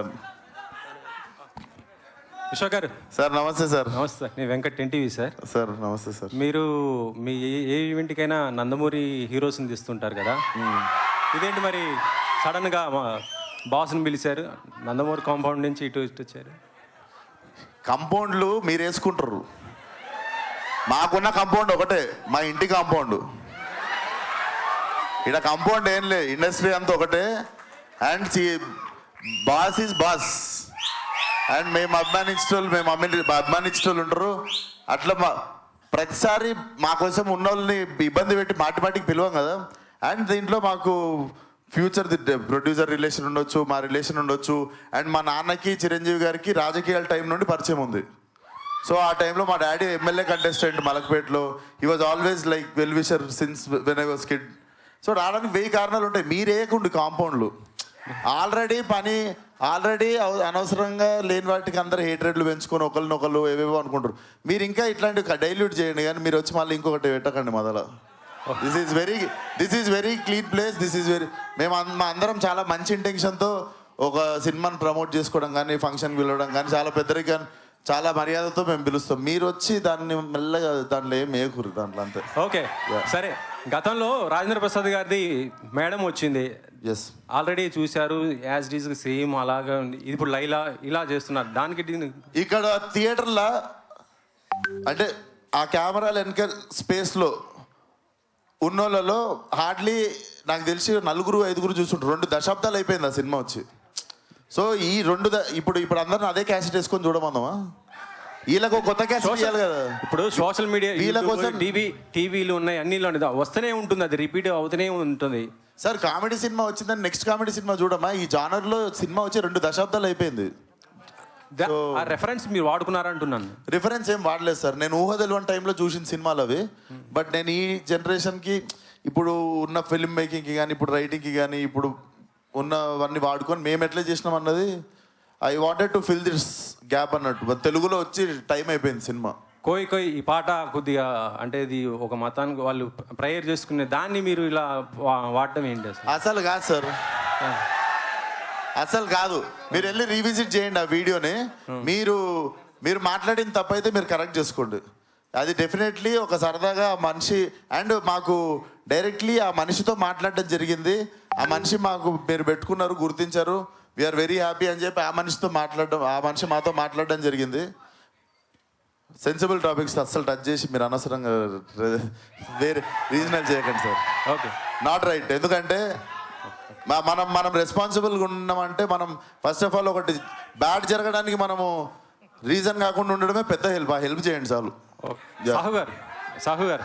విశ్వ గారు. సార్ నమస్తే సార్. నమస్తే. సార్ నేను వెంకట్ ఎన్టీవీ సార్. సార్ నమస్తే సార్. మీరు మీ ఏ- ఏ ఈవెంట్కైనా నందమూరి హీరోస్ని తీస్తుంటారు కదా? ఇదేంటి మరి సడన్గా మా బాస్ని పిలిచారు? నందమూరి కాంపౌండ్ నుంచి ఇటు ఇటు వచ్చారు. కంపౌండ్లు మీరు వేసుకుంటారు మాకున్న కాంపౌండ్ ఒకటే మా ఇంటి కాంపౌండ్. ఇక్కడ కాంపౌండ్ ఏం లే ఇండస్ట్రీ అంతా ఒకటే. And boss is boss. And మేము అభిమానించేటోళ్ళు మేము అమ్మి అభిమానించేటోళ్ళు ఉంటారు. అట్లా మా ప్రతిసారి మా కోసం ఉన్న వాళ్ళని ఇబ్బంది పెట్టి మాటి మాటికి పిలవం కదా. అండ్ దీంట్లో మాకు ఫ్యూచర్ ప్రొడ్యూసర్ రిలేషన్ ఉండొచ్చు మా రిలేషన్ ఉండొచ్చు. అండ్ మా నాన్నకి చిరంజీవి గారికి రాజకీయాల టైం నుండి పరిచయం ఉంది. సో ఆ టైంలో మా daddy MLA contestant మలక్పేటలో. He was always like well wisher since when I was kid so రావడానికి వెయ్యి కారణాలు ఉంటాయి. మీరేయకుండి కాంపౌండ్లు. ఆల్రెడీ పని ఆల్రెడీ అనవసరంగా లేని వాటికి అందరు హేట్రేట్లు పెంచుకొని ఒకరినొకరు ఏవేవో అనుకుంటారు. మీరు ఇంకా ఇట్లాంటి డైల్యూట్ చేయండి కానీ మీరు వచ్చి మళ్ళీ ఇంకొకటి పెట్టకండి మొదల. This is very this is very clean place this is very మేము మా అందరం చాలా మంచి ఇంటెన్షన్తో ఒక సినిమాని ప్రమోట్ చేసుకోవడం కానీ ఫంక్షన్ పిలవడం కానీ చాలా పెద్దరిగా చాలా మర్యాదతో మేము పిలుస్తాం. మీరు వచ్చి దాన్ని మెల్లగా దాంట్లో ఏం ఏకూరు దాంట్లో అంతే. ఓకే. సరే. గతంలో రాజేంద్ర ప్రసాద్ గారిది మేడం వచ్చింది. ఎస్ ఆల్రెడీ చూశారు యాజ్ డీజ్ సేమ్ అలాగా ఉంది. ఇప్పుడు లైలా ఇలా చేస్తున్నారు. దానికి ఇక్కడ థియేటర్లో అంటే ఆ కెమెరాలు వెనక స్పేస్లో ఉన్నోళ్ళలో హార్డ్లీ నాకు తెలిసి నలుగురు ఐదుగురు చూస్తుంటారు. రెండు దశాబ్దాలు అయిపోయింది ఆ సినిమా వచ్చి. సో ఈ రెండు ద- ఇప్పుడు ఇప్పుడు అందరిని అదే క్యాసెట్ వేసుకొని చూడమందామా? వీళ్ళకు ఒక కొత్త క్యాసెట్ ఇవ్వాలి కదా. ఇప్పుడు సోషల్ మీడియా వీళ్ళ కోసం- టీవీ టీవీలు ఉన్నాయి అన్నిలో. వస్తూనే ఉంటుంది అది రిపీట్ అవుతూనే ఉంటుంది. సార్ కామెడీ సినిమా వచ్చిందని నెక్స్ట్ కామెడీ సినిమా చూడమా ఈ జానర్లో సినిమా వచ్చి రెండు దశాబ్దాలు అయిపోయింది. ద- ఆ రెఫరెన్స్ మీరు వాడుకున్నారంటున్నాను రిఫరెన్స్ ఏం వాడలేదు సార్. నేను ఊహ తెలియని టైంలో చూసిన సినిమాలు అవి. బట్ నేను ఈ జనరేషన్కి ఇప్పుడు ఉన్న ఫిల్మ్ మేకింగ్కి కానీ ఇప్పుడు రైటింగ్కి కానీ ఇప్పుడు ఉన్నవన్నీ వాడుకొని మేము ఎట్లా చేసినాం అన్నది I wanted to fill this gap అన్నట్టు. But తెలుగులో వచ్చి టైం అయిపోయింది సినిమా. కోయి కోయి ఈ పాట కొద్దిగా అంటే ఇది ఒక మతానికి వాళ్ళు ప్రేయర్ చేసుకునే దాన్ని మీరు ఇలా వాడటం ఏంటి అసలు? అసలు కాదు సార్. అసలు కాదు. మీరు వెళ్ళి రీవిజిట్ చేయండి ఆ వీడియోని. మీరు మీరు మాట్లాడిన తప్పైతే మీరు కరెక్ట్ చేసుకోండి. అది డెఫినెట్లీ ఒక సరదాగా మనిషి అండ్ మాకు డైరెక్ట్లీ ఆ మనిషితో మాట్లాడడం జరిగింది. ఆ మనిషి మాకు మీరు పెట్టుకున్నారు గుర్తించారు. వీఆర్ వెరీ హ్యాపీ అని చెప్పి ఆ మనిషితో మాట్లాడడం ఆ మనిషి మాతో మాట్లాడడం జరిగింది. సెన్సిబుల్ టాపిక్స్ అస్సలు టచ్ చేసి మీరు అనవసరంగా వేరే రీజనల్ చేయకండి సార్. ఓకే. నాట్ రైట్ ఎందుకంటే మనం మనం రెస్పాన్సిబుల్గా ఉన్నామంటే మనం ఫస్ట్ ఆఫ్ ఆల్ ఒకటి బ్యాడ్ జరగడానికి మనము రీజన్ కాకుండా ఉండడమే పెద్ద హెల్ప్ ఆ హెల్ప్ చేయండి చాలు. ఓకే. సాహు గారు సాహు గారు.